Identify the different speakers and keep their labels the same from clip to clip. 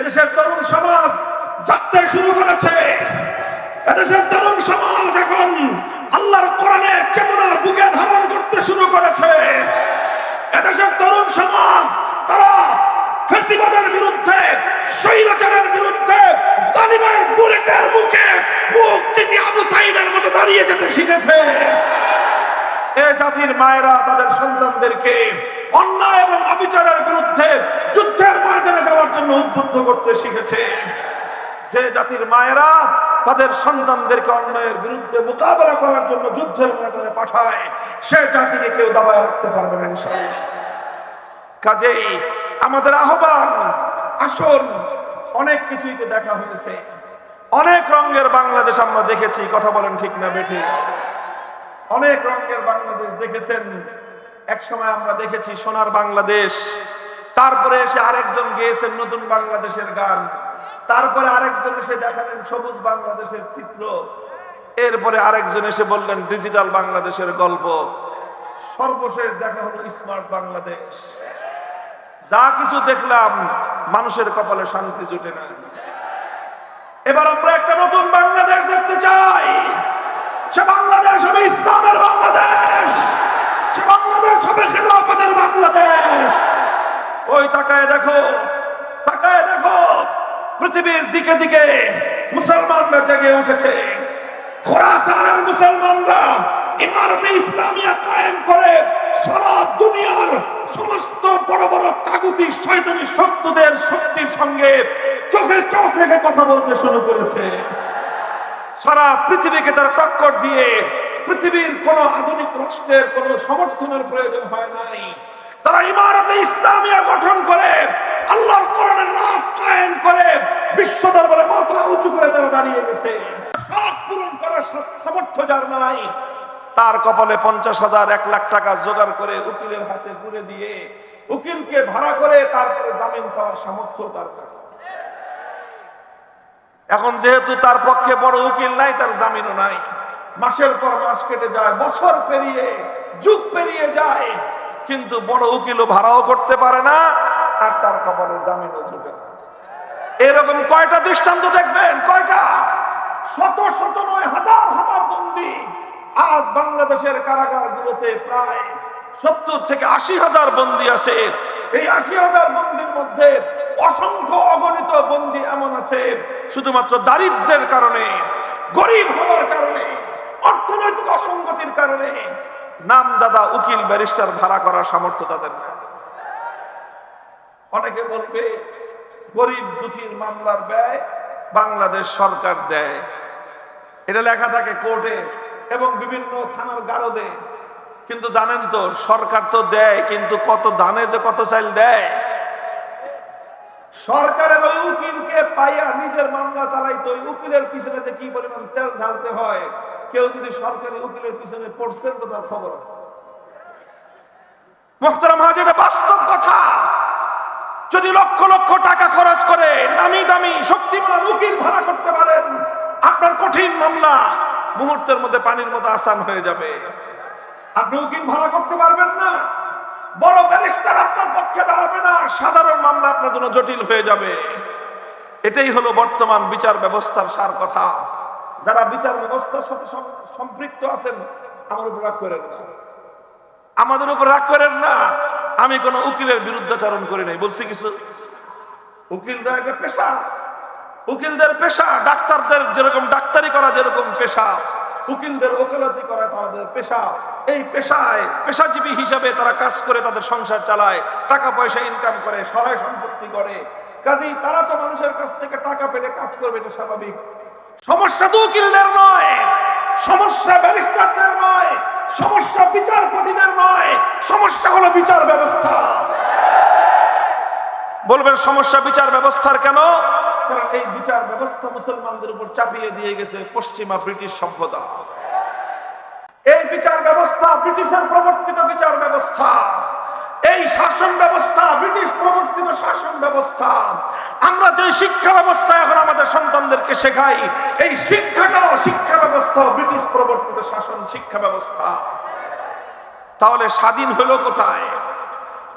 Speaker 1: এদেশের তরুণ সমাজ জাগতে শুরু করেছে। এদেশের তরুণ সমাজ এখন আল্লাহর কোরআনের চেতনা বুকে ধারণ করতে শুরু করেছে। এদেশের তরুণ সমাজ, তারা ফেসিবাদের বিরুদ্ধে, স্বৈরাচারের বিরুদ্ধে, জালিমের বুলেটের মুখে মুখ চিনি আবু সাইদের মতো দাঁড়িয়ে যেতে শিখেছে। এ জাতির মায়েরা তাদের সন্তানদেরকে অন্যায় এবং অবিচারের বিরুদ্ধে জন্য উদ্বুদ্ধ করতে শিখেছে। যে জাতির মায়েরা তাদের সন্তানদেরকে অন্যায়ের বিরুদ্ধে মোকাবেলা করার জন্য যুদ্ধের ময়দানে পাঠায়, সে জাতিকে কেউ দাবায় রাখতে পারবে না ইনশাআল্লাহ। কাজেই আমাদের আহ্বান, আসুন, অনেক কিছুই তো দেখা হয়েছে। অনেক রঙের বাংলাদেশ আমরা দেখেছি, কথা বলেন ঠিক না বেঠে। অনেক রঙের বাংলাদেশ দেখেছেন। এক সময় আমরা দেখেছি সোনার বাংলাদেশ। তারপরে এসে আরেকজন গেয়েছেন নতুন বাংলাদেশের গান। তারপরে আরেকজন এসে দেখালেন সবুজ বাংলাদেশের চিত্র। এরপরে আরেকজন এসে বললেন, ডিজিটাল বাংলাদেশের গল্প। সর্বশেষ দেখা হলো স্মার্ট বাংলাদেশ। যা কিছু দেখলাম, মানুষের কপালে শান্তি জুটে না। এবার আমরা একটা নতুন বাংলাদেশ দেখতে চাই। সে বাংলাদেশ হবে ইসলামের বাংলাদেশ। সে বাংলাদেশ হবে খেলাফতের বাংলাদেশ। ওই তাকায় দেখো তাকায় দেখো, পৃথিবীর দিকে দিকে মুসলমানরা জেগে উঠেছে। খোরাসানের মুসলমানরা ইমারতে ইসলামিয়া কায়েম করে সারা দুনিয়ার সমস্ত বড় বড় তাগুতি শয়তানি শক্তদের শক্তির সঙ্গে চোখে চোখ রেখে কথা বলতে শুরু করেছে। সারা পৃথিবীকে তার টক্কর দিয়ে পৃথিবীর কোন আধুনিক রাষ্ট্রের কোন সমর্থনের প্রয়োজন হয় নাই। তারা ইমারতে ইসলামিয়া গঠন করে, আল্লাহর কোরআনের রাজ কায়েম করে, বিশ্ব দরবারে মাথা উঁচু করে তারা দাঁড়িয়ে গেছে। সব পূরণ করার সামর্থ্য যার নাই। তার কপালে পঞ্চাশ হাজার, এক লাখ টাকা জোগাড় করে উকিলের হাতে পুরে দিয়ে উকিলকে ভাড়া করে তারপরে জামিন চাওয়ার সামর্থ্য তার এখন যেহেতু তার পক্ষে বড় উকিল নাই, তার জামিনও নাই। মাসের পর মাস কেটে যায়, বছর পেরিয়ে, যুগ পেরিয়ে যায়। কিন্তু বড় উকিলও ভাড়াও করতে পারে না, আর তার কপালে জামিনও জুটে এরকম কয়টা দৃষ্টান্ত দেখবেন? কয়টা? শত শত নয়, হাজার হাজার বন্দি। আজ বাংলাদেশের কারাগারগুলোতে প্রায় সত্তর থেকে আশি হাজার বন্দি আছে। এই আশি হাজার বন্দির মধ্যে অসংখ্য অগণিত বন্দি এমন আছে, শুধুমাত্র দারিদ্র্যের কারণে, গরিব হওয়ার কারণে, অর্থনৈতিক অসঙ্গতির কারণে নামজাদা উকিল ব্যারিস্টার ভাড়া করার সামর্থ্য তাদের নাই। অনেকে বলবে, গরিব দুঃখীর মামলার ব্যয় বাংলাদেশ সরকার দেয়। এটা লেখা থাকে কোর্টে এবং বিভিন্ন থানার গারদে। কিন্তু জানেন তো, সরকার তো দেয়, কিন্তু কত দানে যে কত চাইল দেয়। সরকারের ওই উকিলকে পাইয়া নিজের মামলা চালাইতো ওই উকিলের পিছনে যে কি পরিমাণ তেল ঢালতে হয় কেউ যদি সরকারি উকিলের পিছনে পড়ছেন তো তার খবর আছে। মোহতারাম হাজির বাস্তব কথা। যদি লক্ষ লক্ষ টাকা খরচ করে নামি দামি শক্তিমান উকিল ভাড়া করতে পারেন আপনার কঠিন মামলা মুহূর্তের মধ্যে পানির মতো আসান হয়ে যাবে। আপনি উকিল ভাড়া করতে পারবেন না। বড় ব্যারিস্টার আপনার পক্ষে দাঁড়াবে না। সাধারণ মামলা আপনার জন্য জটিল হয়ে যাবে। এটাই হলো বর্তমান বিচার ব্যবস্থার সার কথা। যারা বিচার ব্যবস্থার সাথে সম্পৃক্ত আছেন আমার উপর রাগ করেন না। আমাদের উপর রাগ করেন না। আমি কোন উকিলের বিরুদ্ধাচরণ করি নাই। বলছি কিছু? উকিলরা একটা পেশা। উকিলদের পেশা ডাক্তারদের যেরকম ডাক্তারি করা যেরকম পেশা। উকিলদের ওকালতি করা তাদের পেশা। এই পেশায় পেশাজীবী হিসাবে তারা কাজ করে, তাদের সংসার চালায়, টাকা পয়সা ইনকাম করে, সহায় সম্পত্তি করে কাজেই তারা তো মানুষের কাছ থেকে টাকা পেলে কাজ করবে, এটা স্বাভাবিক। সমস্যা তো উকিলদের নয়, সমস্যা ব্যারিস্টারদের নয়, সমস্যা বিচারপতিদের নয়, সমস্যা হলো বিচার ব্যবস্থা। বলবেন সমস্যা বিচার ব্যবস্থার কেন? এই বিচার ব্যবস্থা মুসলমানদের উপর চাপিয়ে দিয়ে গেছে পশ্চিমা ব্রিটিশ সভ্যতা এই বিচার ব্যবস্থা ব্রিটিশের প্রবর্তিত বিচার ব্যবস্থা। এই শাসন ব্যবস্থা ব্রিটিশ প্রবর্তিত শাসন ব্যবস্থা। আমরা যে শিক্ষা ব্যবস্থা এখন আমাদের সন্তানদেরকে শেখাই, এই শিক্ষাটাও শিক্ষা ব্যবস্থা ব্রিটিশ প্রবর্তিত শাসন শিক্ষা ব্যবস্থা। তাহলে স্বাধীন হলো কোথায়?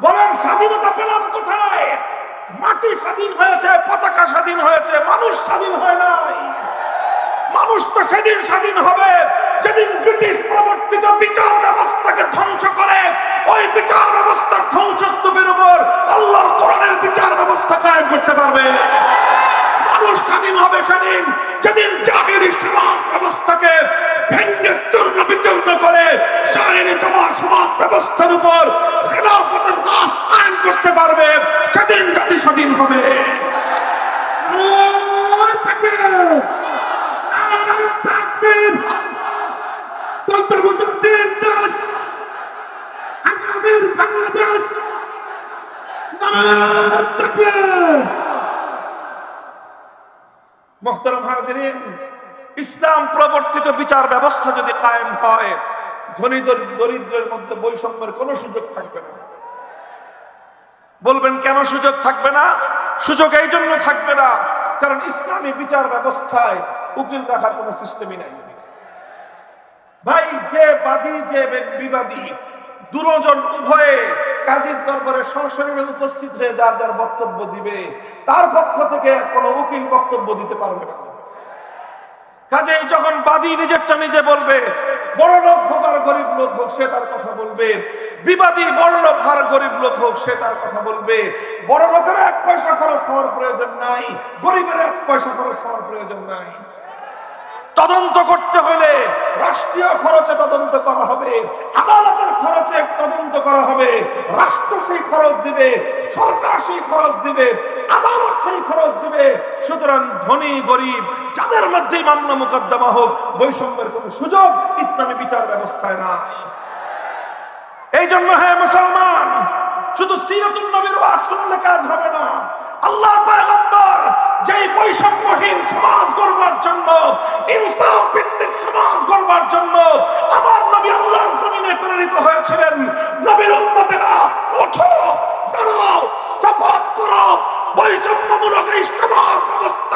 Speaker 1: বলেন স্বাধীনতা পেলাম কোথায়? মাটি স্বাধীন হয়েছে, পতাকা স্বাধীন হয়েছে, মানুষ স্বাধীন হয় নাই। মানুষ তো সেদিন স্বাধীন হবে, যেদিন ব্রিটিশ প্রবর্তিত বিচার ব্যবস্থাকে ধ্বংস করে, ওই বিচার ব্যবস্থার ধ্বংসস্তূপের উপর আল্লাহর কোরআনের বিচার ব্যবস্থা কায়েম করতে পারবে। মানুষ স্বাধীন হবে সেদিন, যেদিন জাহিরি সমাজ ব্যবস্থাকে ভেঙ্গে চূর্ণ বিচূর্ণ করে শাহিনী সমাজ সমাজ ব্যবস্থার উপর খেলাফতের রাজ কায়েম করতে পারবে, সেদিন জাতি স্বাধীন হবে। বাংলাদেশ! মোহতারাম হাজিরিন, ইসলাম প্রবর্তিত বিচার ব্যবস্থা যদি কায়েম হয়, ধনী দরিদ্রের মধ্যে বৈষম্যের কোনো সুযোগ থাকবে না। বলবেন, কেন সুযোগ থাকবে না? সুযোগ এই জন্য থাকবে না, কারণ ইসলামী বিচার ব্যবস্থায় উকিল রাখার কোনো সিস্টেমই নাই। ভাই, যে বাদী, যে বিবাদী, দুজন উভয়ে কাজীর দরবারে সশরীরে উপস্থিত হয়ে যার যার বক্তব্য দিবে, তার পক্ষ থেকে কোনো উকিল বক্তব্য দিতে পারবে না। যখন নিজেরটা নিজে বলবে, বড় লোক হোক আর গরিব লোক হোক, সে তার কথা বলবে। বিবাদী বড় লোক আর গরিব লোক হোক, সে তার কথা বলবে। বড় লোকের এক পয়সা খরচ হওয়ার প্রয়োজন নাই, গরিবের এক পয়সা খরচ হওয়ার প্রয়োজন নাই। তদন্ত করতে হলে রাষ্ট্রীয় খরচে তদন্ত করা হবে। আদালতের খরচে তদন্ত করা হবে। রাষ্ট্র সেই খরচ দিবে, সরকার সেই খরচ দিবে, আদালত সেই খরচ দিবে। সুতরাং ধনী, গরিব, যাদের মধ্যেই মামলা মোকদ্দমা হোক, বৈষম্যের কোনো সুযোগ ইসলামী বিচার ব্যবস্থায় নাই। এই জন্য হ্যাঁ মুসলমান, শুধু সিরাতুল নবীর ওয়াজ শুনলে কাজ হবে না। আল্লাহর পয়গম্বর যেই বৈষম্যহীন সমাজ গড়বার জন্য ইনসাফ ভিত্তিক সমাজ গড়বার জন্য আমার নবী আল্লাহর জমিনে প্রেরিত হয়েছিলেন নবীর উম্মতেরা ওঠো দাঁড়াও শপথ করো বৈষম্যমূলক এই সমাজ ব্যবস্থা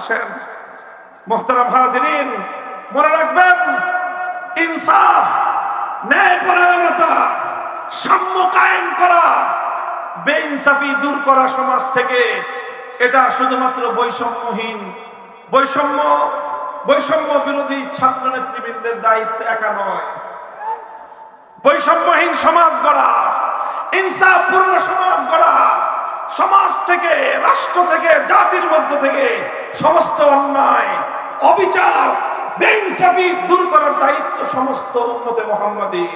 Speaker 1: বসেন মোহতারাম হাজিরিন, মনে রাখবেন, ইনসাফ সাম্য কায়েম করা, বেইনসাফি দূর করা সমাজ থেকে, এটা শুধুমাত্র বৈষম্যহীন। বৈষম্য বৈষম্য বিরোধী ছাত্র নেতৃবৃন্দের দায়িত্ব একা নয়। বৈষম্যহীন সমাজ গড়া, ইনসাফপূর্ণ সমাজ গড়া সমাজ থেকে, রাষ্ট্র থেকে, জাতির মধ্য থেকে সমস্ত অন্যায়, অবিচার, বেইনসাফি দূর করার দায়িত্ব সমস্ত উম্মতে মোহাম্মদের।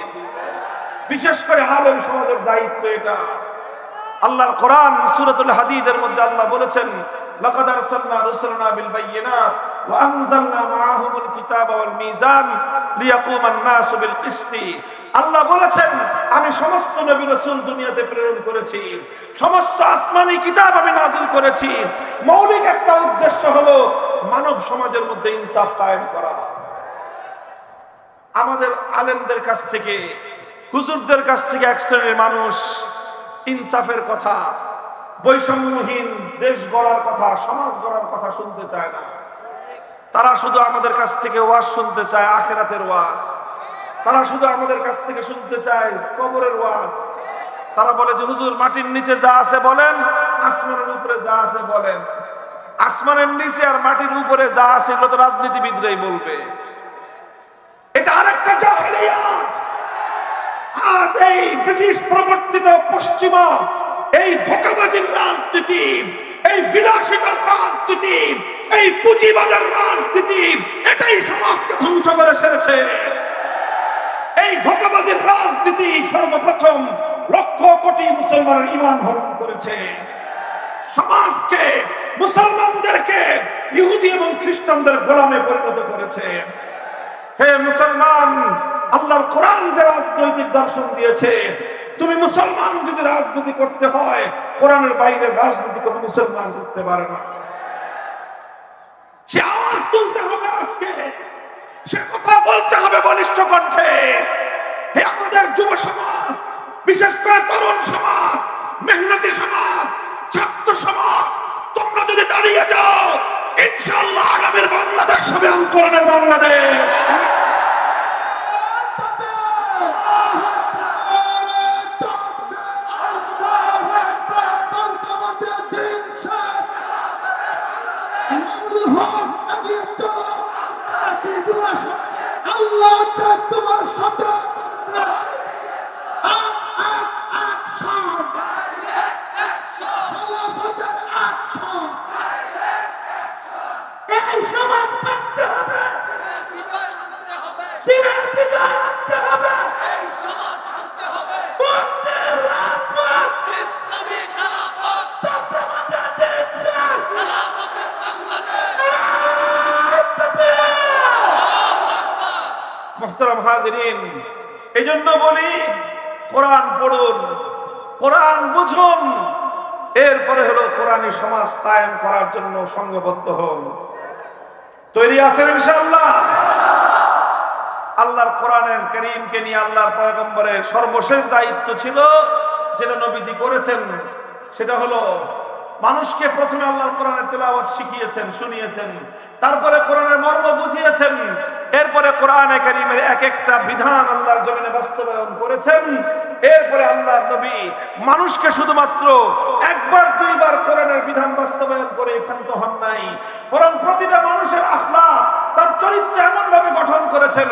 Speaker 1: বিশেষ করে আলেম সমাজের দায়িত্ব এটা। আল্লাহর কোরআন, সুরতুল হাদিদের মধ্যে আল্লাহ বলেছেন, লাকাদ আরসালনা রুসুলানা বিল বাইয়িনাত। কিতাবা ওয়াল মিজান লিয়াকুমান নাসু বিল কিসতি। আল্লাহ বলেছেন, আমি সমস্ত নবী রাসূল দুনিয়াতে প্রেরণ করেছি। সমস্ত আসমানি কিতাব আমি নাজিল করেছি। মৌলিক একটা উদ্দেশ্য হলো মানব সমাজের মধ্যে ইনসাফ কায়েম করা। আমাদের আলেমদের কাছ থেকে, হুজুরদের কাছ থেকে এক শ্রেণির মানুষ, ইনসাফের কথা, বৈষম্যহীন, দেশ গড়ার কথা, সমাজ গড়ার কথা শুনতে চায় না। তারা শুধু আমাদের কাছ থেকে ওয়াজ শুনতে চায় আখেরাতের ওয়াজ। তারা শুধু আমাদের কাছ থেকে শুনতে চায় কবরের ওয়াজ। তারা বলে যে, হুজুর, মাটির নিচে যা আছে বলেন, আসমানের উপরে যা আছে বলেন। আসমানের নিচে আর মাটির উপরে যা আছে, এগুলো তো রাজনীতিবিদরাই বলবে। এটা আরেকটা জাহেলিয়াত। আজ এই ব্রিটিশ প্রবর্তিত পশ্চিমা, এই ধোকাবাজির রাজনীতি, এই বিলাসিতার রাজনীতি এই পুঁজিবাদের রাজনীতি, এটাই সমাজকে ধ্বংস করে সেরেছে। এই ধোকাবাজির রাজনীতি সর্বপ্রথম লক্ষ কোটি মুসলমানের ইমান হরণ করেছে। সমাজকে, মুসলমানদেরকে, ইহুদি এবং খ্রিস্টানদের গোলামে পরিণত করেছে। হে মুসলমান, আল্লাহর কোরআন যে রাজনৈতিক দর্শন দিয়েছে, তুমি মুসলমান যদি রাজনীতি করতে হয়, কোরআনের বাইরে রাজনীতি কোনো মুসলমান করতে পারে না। সে আওয়াজ তুলতে হবে আজকে। সে কথা বলতে হবে বলিষ্ঠ কণ্ঠে। হে আমাদের যুব সমাজ, বিশেষ করে তরুণ সমাজ, মেহনতি সমাজ, ছাত্র সমাজ, তোমরা যদি দাঁড়িয়ে যাও ইনশাল্লাহ আগামীর বাংলাদেশ হবে আন্দোলনের বাংলাদেশ। জন্য বলি, কোরআন পড়ুন, কোরআন বুঝুন, এরপরে হলো কোরআনী সমাজ কায়েম করার জন্য সংঘবদ্ধ হন। তৈরি আছেন ইনশাআল্লাহ? আল্লাহর কোরআনের করিমকে নিয়ে আল্লাহর পয়গম্বরের সর্বশেষ দায়িত্ব ছিল, যেটা নবীজি করেছেন, সেটা হলো মানুষকে প্রথমে আল্লাহর কোরআনের তেলাওয়াত শিখিয়েছেন, শুনিয়েছেন, তারপরে কোরআনের মর্ম বুঝিয়েছেন, এরপরে কোরআনে কারীমের এক একটা বিধান আল্লাহর জমিনে বাস্তবায়ন করেছেন, এরপরে আল্লাহর নবী মানুষকে শুধুমাত্র একবার, দুইবার কোরআনের বিধান বাস্তবায়ন করে ক্ষান্ত হন নাই, বরং প্রতিটা মানুষের আখলাক তার চরিত্র এমন ভাবে গঠন করেছেন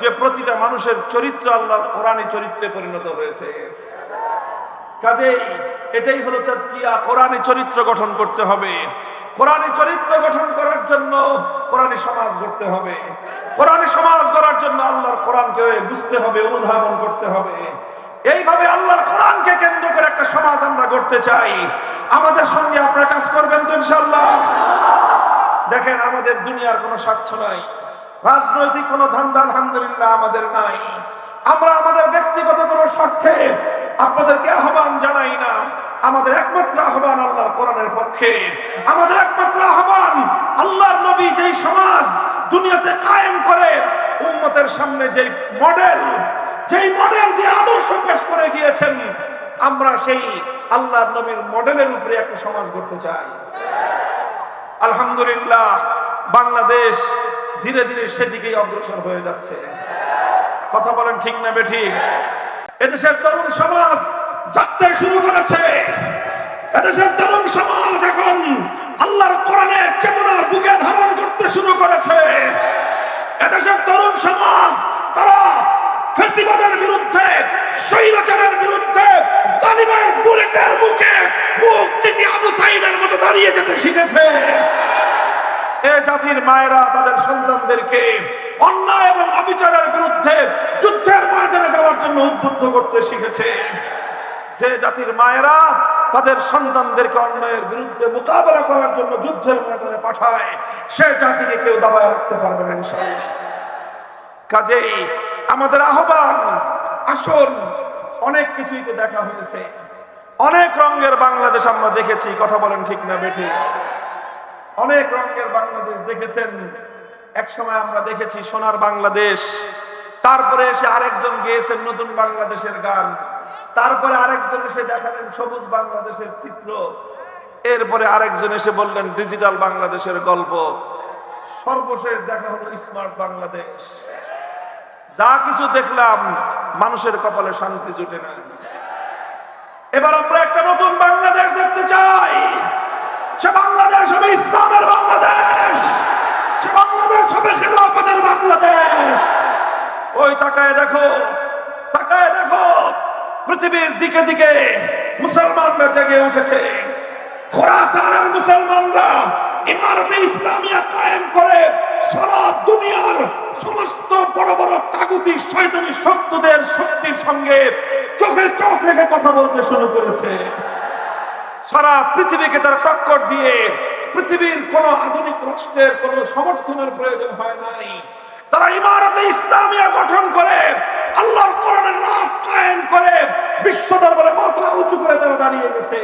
Speaker 1: যে প্রতিটা মানুষের চরিত্র আল্লাহর কোরআনী চরিত্রে পরিণত হয়েছে। কাজেই এটাই হলো তাজকিয়া। কোরআনী চরিত্র গঠন করতে হবে। কোরআনী চরিত্র গঠন করার জন্য কোরআনী সমাজ গড়তে হবে। কোরআনী সমাজ গড়ার জন্য আল্লাহর কোরআনকে বুঝতে হবে, অনুধাবন করতে হবে। এইভাবে আল্লাহর কোরআনকে কেন্দ্র করে একটা সমাজ আমরা গড়তে চাই। আমাদের সঙ্গে আপনারা কাজ করবেন তো ইনশাল্লাহ দেখেন, আমাদের দুনিয়ার কোনো স্বার্থ নাই। রাজনৈতিক কোনো ধান্দা আলহামদুলিল্লাহ আমাদের নাই। আমরা আমাদের ব্যক্তিগত কোনো স্বার্থে আপনাদেরকে আহ্বান জানাই না। আমাদের একমাত্র আহ্বান আল্লাহর কোরআনের পক্ষে। আমাদের একমাত্র আহ্বান আল্লাহর নবী যেই সমাজ দুনিয়াতে কায়েম করে, উম্মতের সামনে যেই মডেল যেই মডেল যে আদর্শ পেশ করে গিয়েছেন, আমরা সেই আল্লাহর নবীর মডেলের উপরে একটা সমাজ করতে চাই। আলহামদুলিল্লাহ, বাংলাদেশ ধীরে ধীরে সেদিকেই অগ্রসর হয়ে যাচ্ছে। কথা বলেন ঠিক না বেঠিক এদেশের তরুণ সমাজ জাগতে শুরু করেছে। এদেশের তরুণ সমাজ এখন আল্লাহর কোরআনের চেতনা বুকে ধারণ করতে শুরু করেছে। এদেশের তরুণ সমাজ, তারা ফেসিবাদের বিরুদ্ধে, স্বৈরাচারের বিরুদ্ধে, জালিমের বুলেটের মুখে মুখ থেকে আবু সাইদের মতো দাঁড়িয়ে যেতে শিখেছে। এ জাতির মায়েরা তাদের সন্তানদেরকে অন্যায় এবং অবিচারের বিরুদ্ধে যুদ্ধের ময়দানে যাওয়ার জন্য উদ্বুদ্ধ করতে শিখেছে। যে জাতির মায়েরা তাদের সন্তানদেরকে অন্যায়ের বিরুদ্ধে মোকাবেলা করার জন্য যুদ্ধের ময়দানে পাঠায়, সে জাতিকে কেউ দাবায় রাখতে পারবে না ইনশাআল্লাহ। কাজেই আমাদের আহ্বান, আসুন, অনেক কিছুই তো দেখা হয়েছে। অনেক রঙের বাংলাদেশ আমরা দেখেছি, কথা বলেন ঠিক না, বেঠি। অনেক রঙের বাংলাদেশ দেখেছেন। এক সময় আমরা দেখেছি সোনার বাংলাদেশ, তারপরে এসে আরেকজন গেয়েছেন নতুন বাংলাদেশের গান, তারপরে আরেকজন এসে দেখালেন সবুজ বাংলাদেশের চিত্র, এরপরে আরেকজন এসে বললেন ডিজিটাল বাংলাদেশের গল্প। সর্বশেষ দেখা হলো স্মার্ট বাংলাদেশ। যা কিছু দেখলাম, মানুষের কপালে শান্তি জুটে না। এবার আমরা একটা নতুন বাংলাদেশ দেখতে চাই। সে বাংলাদেশ হবে ইসলামের বাংলাদেশ। সে বাংলাদেশ হবে খেলাফতের বাংলাদেশ। ওই তাকায় দেখো তাকায় দেখো, পৃথিবীর দিকে দিকে মুসলমানরা জেগে উঠেছে। খোরাসানের মুসলমানরা ইমারতে ইসলামিয়া কায়েম করে সারা দুনিয়ার সমস্ত বড় বড় তাগুতি শয়তানি শক্তদের শক্তির সঙ্গে চোখে চোখ রেখে কথা বলতে শুরু করেছে। সারা পৃথিবীকে তার টক্কর দিয়ে পৃথিবীর কোন আধুনিক রাষ্ট্রের কোন সমর্থনের প্রয়োজন হয় নাই। তারা ইমারতে ইসলামিয়া গঠন করে, আল্লাহর কোরআনের কায়েম করে, বিশ্ব দরবারে মাথা উঁচু করে তারা দাঁড়িয়ে গেছে।